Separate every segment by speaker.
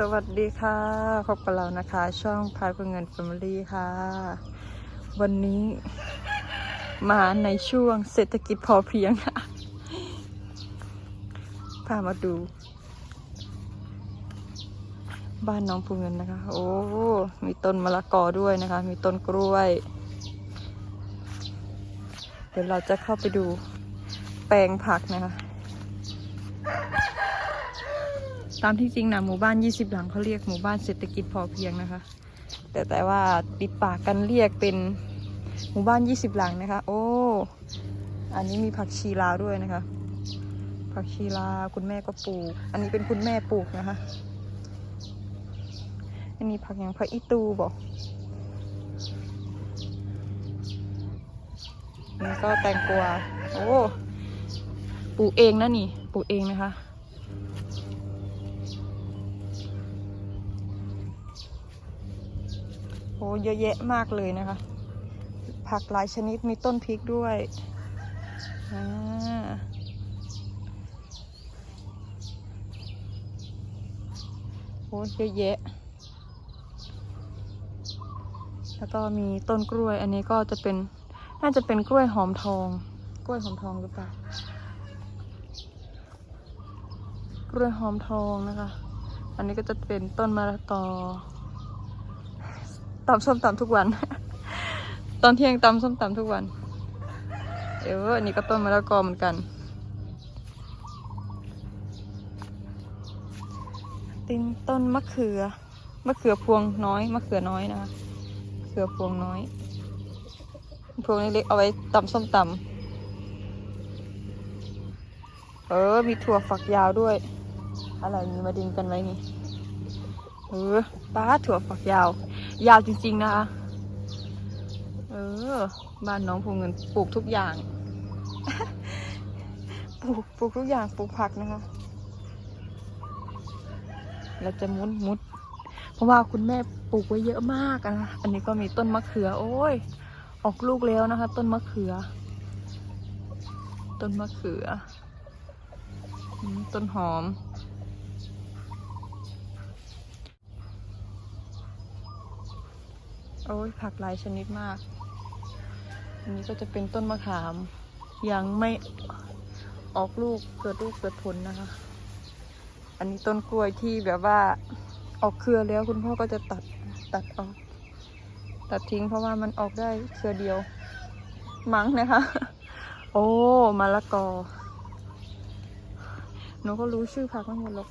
Speaker 1: สวัสดีค่ะพบกับเรานะคะ ช่องพายเพื่อเงิน Family ค่ะ วันนี้มาในช่วงเศรษฐกิจพอเพียงค่ะพามาดู บ้านน้องภูเงินนะคะ โอ้มีต้นมะละกอด้วยนะคะ มีต้นกล้วย เดี๋ยวเราจะเข้าไปดูแปลงผักนะคะ ตามที่จริงนะหมู่บ้าน 20 หลังเขาเรียกหมู่บ้านเศรษฐกิจพอเพียงนะคะ แต่แต่ว่าติดปากกันเรียกเป็นหมู่บ้าน 20 หลังนะคะ โอ้ อันนี้มีผักชีลาวด้วยนะคะ ผักชีลาคุณแม่ก็ปลูก อันนี้เป็นคุณแม่ปลูกนะคะ อันนี้ผักอย่างผักอีตูบอกนี่ก็แตงกวา โอ้ ปลูกเองนะนี่ ปลูกเองนะคะ อ้เยอะแยะมากเลยนะคะ ผักหลายชนิดมีต้นพริกด้วยอ่าโอ้เยอะแยะ แล้วก็มีต้นกล้วย อันนี้ก็จะเป็น น่าจะเป็นกล้วยหอมทอง กล้วยหอมทองหรือเปล่า กล้วยหอมทองนะคะ อันนี้ก็จะเป็นต้นมะละกอ ตำส้มตำทุกวัน ตอนเที่ยงตำส้มตำทุกวัน เอออันนี้ก็ต้นมะละกอเหมือนกัน ตินต้นมะเขือ มะเขือพวงน้อย มะเขือน้อยนะคะมะเขือพวงน้อย พวงเล็กๆเอาไว้ตำส้มตำเออ มีถั่วฝักยาวด้วย อะไรมีมาดึงกันไว้นี่ เออป้าถั่วฝักยาว ยาวจริง ๆ นะคะ เออ บ้านน้องภูเงินปลูกทุกอย่าง ปลูกปลูกทุกอย่างปลูกผักนะคะ เราจะมุดมุด เพราะว่าคุณแม่ปลูกไว้เยอะมากนะ อันนี้ก็มีต้นมะเขือ โอ้ย ออกลูกแล้วนะคะ ต้นมะเขือ ต้นมะเขือ ต้นหอม โอ้ยผักหลายชนิดมาก อันนี้ก็จะเป็นต้นมะขาม ยังไม่ออกลูกเกิดลูกเกิดผลนะคะ อันนี้ต้นกล้วยที่แบบว่าออกเครือแล้วคุณพ่อก็จะตัดตัดออก ตัดทิ้งเพราะว่ามันออกได้เครือเดียว มั้งนะคะ โอ้มะละกอหนูก็รู้ชื่อผักไม่หมดหรอก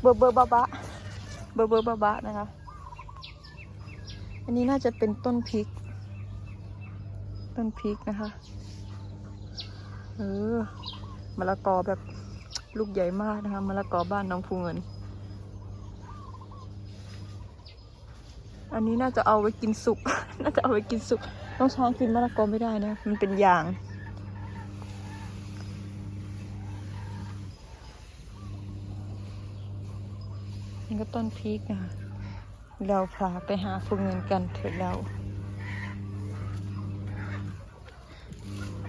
Speaker 1: เบอร์เบอร์บะบะเบอร์เบอร์บะบะนะคะ อันนี้น่าจะเป็นต้นพริก ต้นพริกนะคะ เออมะละกอแบบลูกใหญ่มากนะคะมะละกอบ้านน้องภูเงิน อันนี้น่าจะเอาไว้กินสุก น่าจะเอาไว้กินสุกต้องช้างกินมะละกอไม่ได้นะ มันเป็นยางนี่ก็ต้นพริกนะคะ เราพาไปหาฟูเงินกันเถอะเรา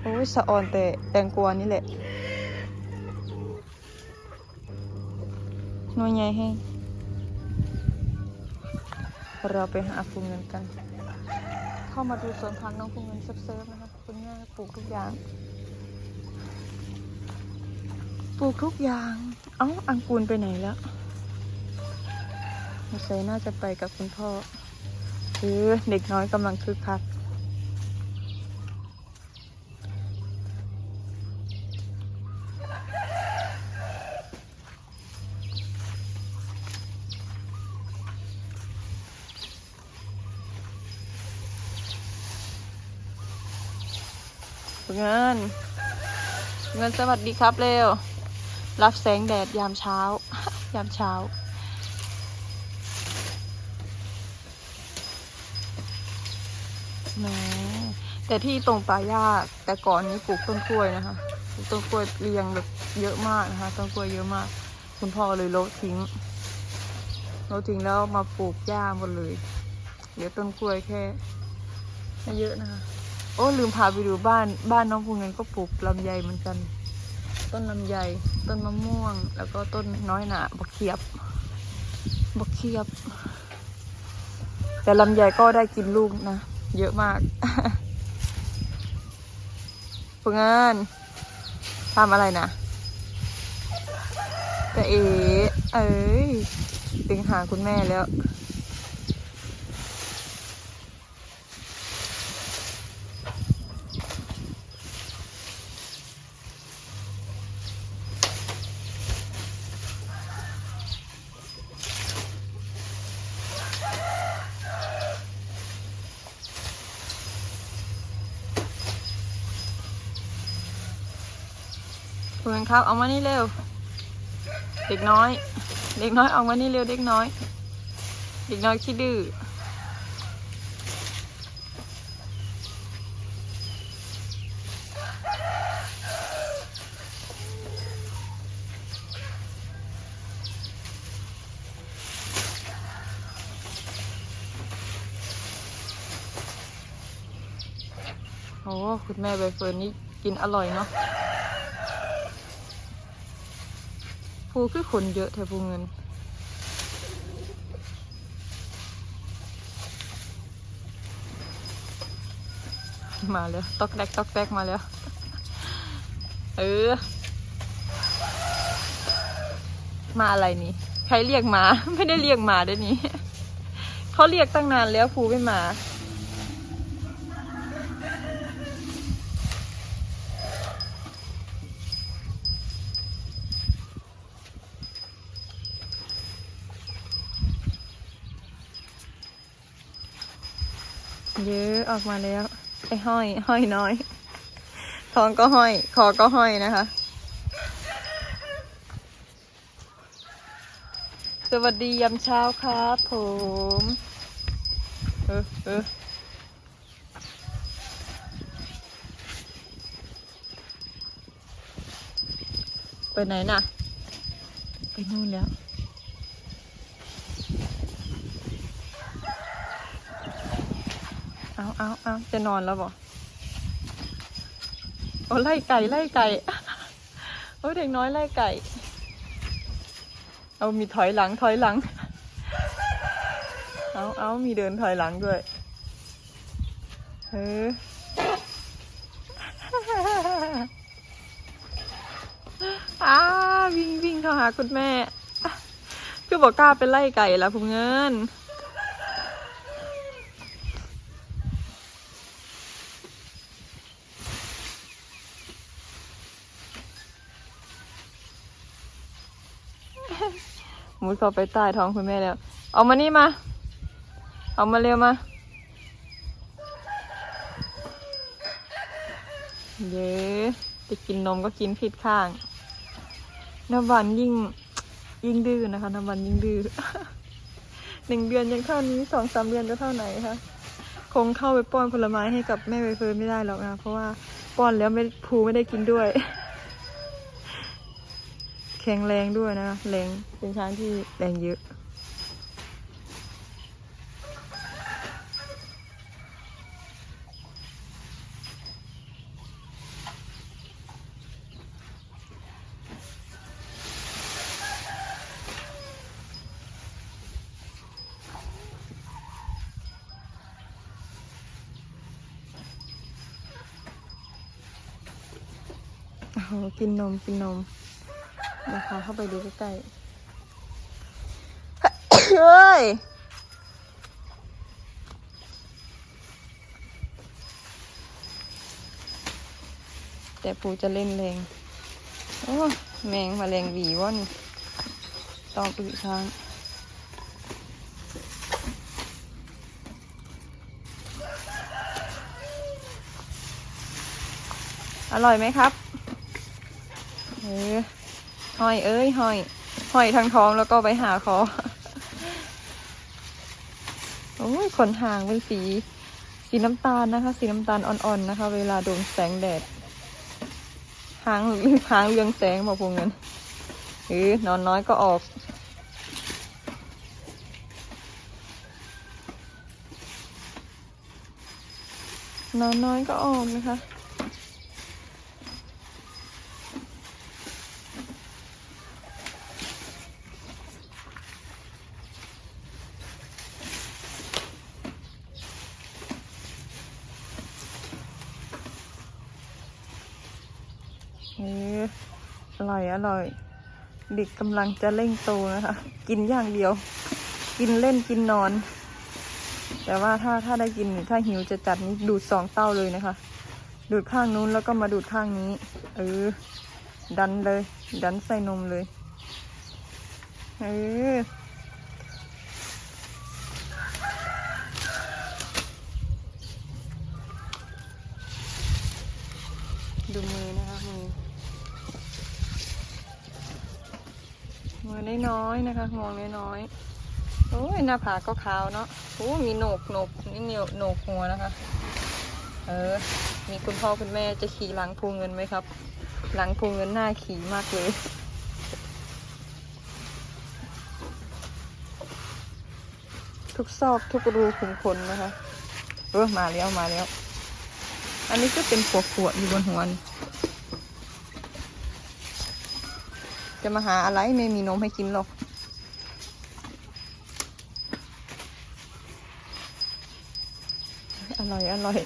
Speaker 1: โอ้ยสะออนแต่แตงกวานี่แหละหน่วยใหญ่ให้เราไปหาฟูเงินกัน เข้ามาดูสวนพักน้องฟูเงินเซิฟๆนะคะคุณแม่ปลูกทุกอย่าง ปลูกทุกอย่าง เอ้าอังกูลไปไหนแล้ว สงสัยน่าจะไปกับคุณพ่อเออเด็กน้อยกำลังคึกคักเงิน เงินสวัสดีครับเร็ว รับแสงแดดยามเช้า ยามเช้า แหมแต่ที่ตรงป่าหญ้าแต่ก่อนนี้ปลูกต้นกล้วยนะคะปลูกต้นกล้วยเรียงแบบเยอะมากนะคะต้นกล้วยเยอะมาก คุณพ่อเลยโละทิ้งโละทิ้งแล้วมาปลูกหญ้าหมดเลยเหลือต้นกล้วยแค่ไม่เยอะนะคะ โอ้ลืมพาไปดูบ้านบ้านน้องภูเงินก็ปลูกลำไยเหมือนกัน ต้นลำไยต้นมะม่วง แล้วก็ต้นน้อยหนาบักเขียบทียบ แต่ลำไยก็ได้กินลูกนะ เยอะมากฝึกงานทำอะไรนะแต่เอ๋เอ้ยติงหาคุณแม่แล้ว เพื่อนครับ เอามานี่เร็ว เด็กน้อย เด็กน้อยเอามานี่เร็วเด็กน้อย เด็กน้อยขี้ดื้อโอ้คุณแม่ใบเฟิร์นนี่กินอร่อยเนาะ ภูคือคนเยอะแถวภูเงิน มาแล้วตอกแดกตอกแดกมาแล้ว เออ มาอะไรนี่ ใครเรียกมา ไม่ได้เรียกมาด้วยนี่เขาเรียกตั้งนานแล้วภูไม่มา เยอะออกมาแล้ว ไอ้ห้อย ห้อยน้อยท้องก็ห้อย คอก็ห้อยนะคะ สวัสดียามเช้าครับผมเออเออไปไหนน่ะ ไปนู่นแล้ว เอาเอาจะนอนแล้วบ่โอ้ไล่ไก่ไล่ไก่โอ้เด็กน้อยไล่ไก่ เอามีถอยหลังถอยหลัง เอาเอามีเดินถอยหลังด้วยเอออาวิ่งวิ่งเข้าหาคุณแม่ คือบอกกล้าไปไล่ไก่ละผมเงิน มุดเข้าไปใต้ท้องคุณแม่แล้ว เอามานี่มา เอามาเร็วมา เย้จะกินนมก็กินผิดข้างน้ำวานยิ่งยิ่งดื้อนะคะน้ำวานยิ่งดื้อหนึ่งเดือนยังเท่านี้สองสามเดือนจะเท่าไหนคะคงเข้าไปป้อนผลไม้ให้กับแม่ใบเฟิร์นไม่ได้หรอกนะเพราะว่าป้อนแล้วไม่ภูไม่ได้กินด้วย แข็งแรงด้วยนะแรงเป็นช้างที่แรงเยอะ โอ้กินนม กินนม นะคะเข้าไปดูใกล้ๆเฮ้ยแต่ปูจะเล่นแรงโอ้แมงมาแรงหวีว่อนตองอึช้างอร่อยไหมครับเออ ห้อยเอ้ยห้อยห้อยทางท้องแล้วก็ไปหาคอโอ้ยขนหางเป็นสี สีน้ำตาลนะคะ สีน้ำตาลอ่อนๆนะคะ เวลาโดนแสงแดดหางหางเรืองแสงบอกพวกเงินเออนอนน้อยก็ออกนอนน้อยก็ออกนะคะ เออ อร่อยอร่อย เด็กกำลังจะเร่งโตนะคะ กินอย่างเดียว กินเล่นกินนอน แต่ว่าถ้าถ้าได้กินถ้าหิวจะจัดนี้ดูดสองเต้าเลยนะคะ ดูดข้างนู้นแล้วก็มาดูดข้างนี้ เออ ดันเลย ดันใส่นมเลย เออ ดูมือนะคะมือ มือ น้อยๆนะคะมองน้อยๆ โอ้ยหน้าผากก็ขาวเนาะโอ้มีโหนกโหนกนี่เนียวโหนกหัวนะคะ เออ มีคุณพ่อคุณแม่จะขี่หลังพูเงินไหมครับ หลังพูเงินหน้าขี่มากเลยทุกซอกทุกรูขุมขนนะคะเออมาแล้วมาแล้ว อันนี้ก็เป็นขวดขวดอยู่บนหัวจะมาหาอะไรไม่มีนมให้กินหรอก อร่อยอร่อย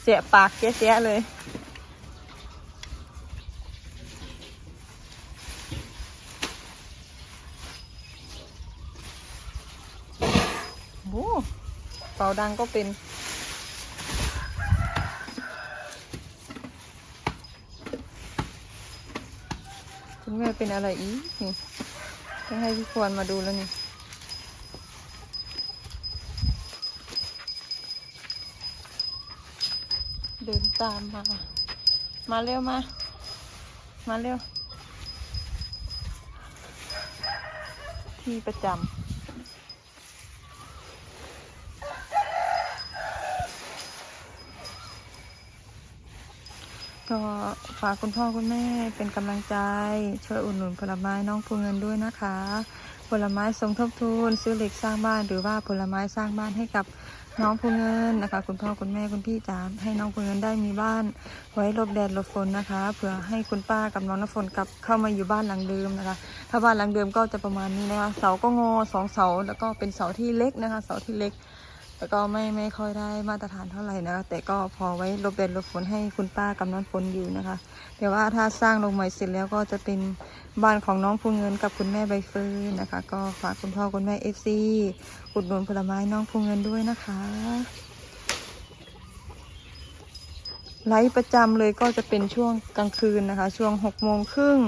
Speaker 1: เสียปากเสียเลย โอ้เป่าดังก็เป็นคุณแม่เป็นอะไรอีกนี่ให้พี่ควรมาดูแล้วนี่ ดินตามมา มาเร็วมา มาเร็ว ที่ประจำก็ฝากคุณพ่อคุณแม่เป็นกำลังใจ ช่วยอุดหนุนผลไม้น้องภูเงินด้วยนะคะ ผลไม้สมทบทุน ซื้อเหล็กสร้างบ้านหรือว่าผลไม้สร้างบ้านให้กับ น้องผู้เงินนะคะ คุณพ่อคุณแม่คุณพี่จ๋าให้น้องผู้เงินได้มีบ้าน ไว้หลบแดดหลบฝนนะคะเผื่อให้คุณป้ากับน้องน้ำฝนกลับเข้ามาอยู่บ้านหลังเดิมนะคะ ถ้าบ้านหลังเดิมก็จะประมาณนี้นะคะเสาก็งอสองเสาแล้วก็เป็นเสาที่เล็กนะคะ เสาที่เล็ก แล้วก็ไม่ไม่ค่อยได้มาตรฐานเท่าไหร่นะคะแต่ก็พอไว้ลบแดดลบฝนให้คุณป้ากับน้องฝนอยู่นะคะ แต่ว่าถ้าสร้างลงใหม่เสร็จแล้วก็จะเป็นบ้านของน้องภูเงินกับคุณแม่ใบเฟิร์นนะคะ ก็ฝากคุณพ่อคุณแม่เอฟซีอุดหนุนผลไม้น้องภูเงินด้วยนะคะไลฟ์ประจำเลยก็จะเป็นช่วงกลางคืนนะคะ ช่วงหกโมงครึ่ง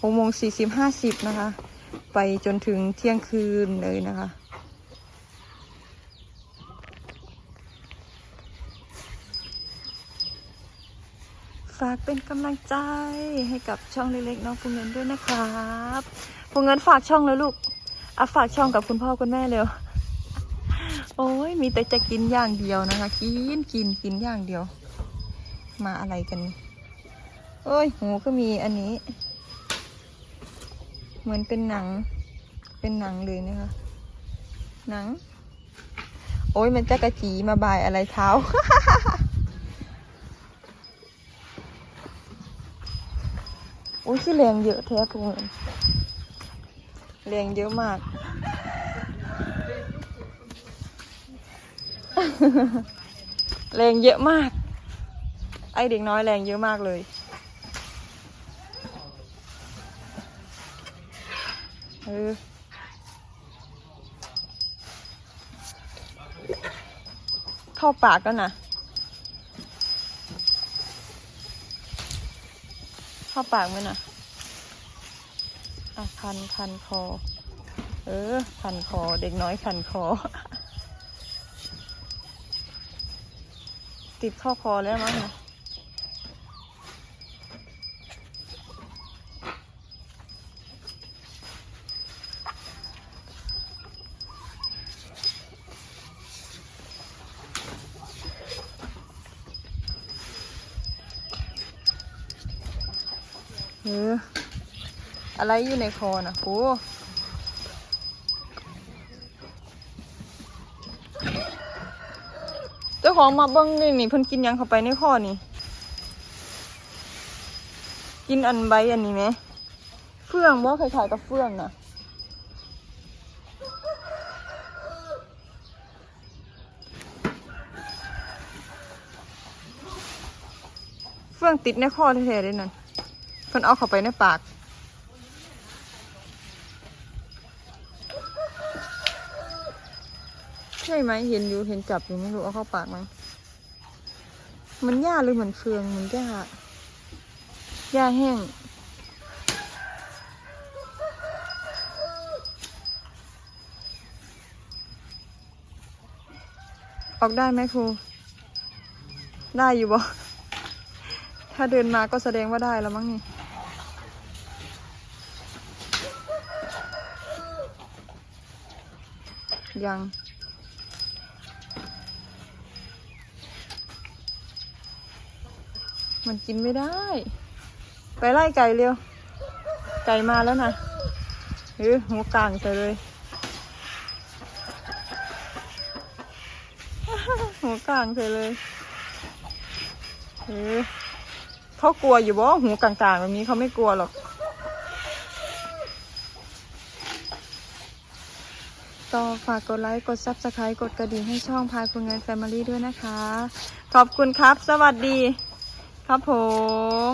Speaker 1: หกโมงสี่สิบห้าสิบนะคะ ไปจนถึงเที่ยงคืนเลยนะคะ ฝากเป็นกำลังใจให้กับช่องเล็กๆน้องภูเงินด้วยนะครับภูเงินฝากช่องแล้วลูกอะฝากช่องกับคุณพ่อคุณแม่เร็ว โอ้ยมีแต่จะกินอย่างเดียวนะคะ กินกินกินอย่างเดียว มาอะไรกันนี่โอ้ยหูก็มีอันนี้ เหมือนเป็นหนัง เป็นหนังเลยนะคะ หนัง โอ้ยมันจะกระจีมาบายอะไรเท้า อ้ยที่แรงเยอะแท้พวกมันแรงเยอะมาก แรงเยอะมาก ไอเด็กน้อยแรงเยอะมากเลย เออเข้าปากก็นะ เข้าปากไหมนะอะคันคันคอ เออ คันคอ เด็กน้อยคันคอ ติดข้อคอแล้วมั้งนะเออ อะไรอยู่ในคอนะโอเจ้าของมาเบิ้งนี่นี่เพิ่นกินยังเข้าไปในคอนี่ กินอันใบอันนี้ไหม เฟื่องบ่าคล้ายๆกับเฟื่องน่ะเฟื่องติดในคอแท้ๆเลยนั่นเพิ่นเอาเข้าไปในปาก ช่ไหมเห็นอยู่เห็นจับอยู่ไม่รู้เอาเข้าปากไหมมันหญ้าหรือเหมือนเฟืองเหมือนหญ้าหญ้าแห้งออกได้ไหมครู ได้อยู่บ่ ถ้าเดินมาก็แสดงว่าได้แล้วมั้งนี่ ยัง มันกินไม่ได้ ไปไล่ไก่เร็ว ไก่มาแล้วนะเออหัวกลางใส่เลยหัวกลางใส่เลยเออเขากลัวอยู่บ่หูกลางๆแบบนี้เขาไม่กลัวหรอก ต่อฝากกดไลค์ กด Subscribe กดกระดิ่งให้ช่องพายคุณงานแฟมิลี่ด้วยนะคะ ขอบคุณครับ สวัสดี ครับผม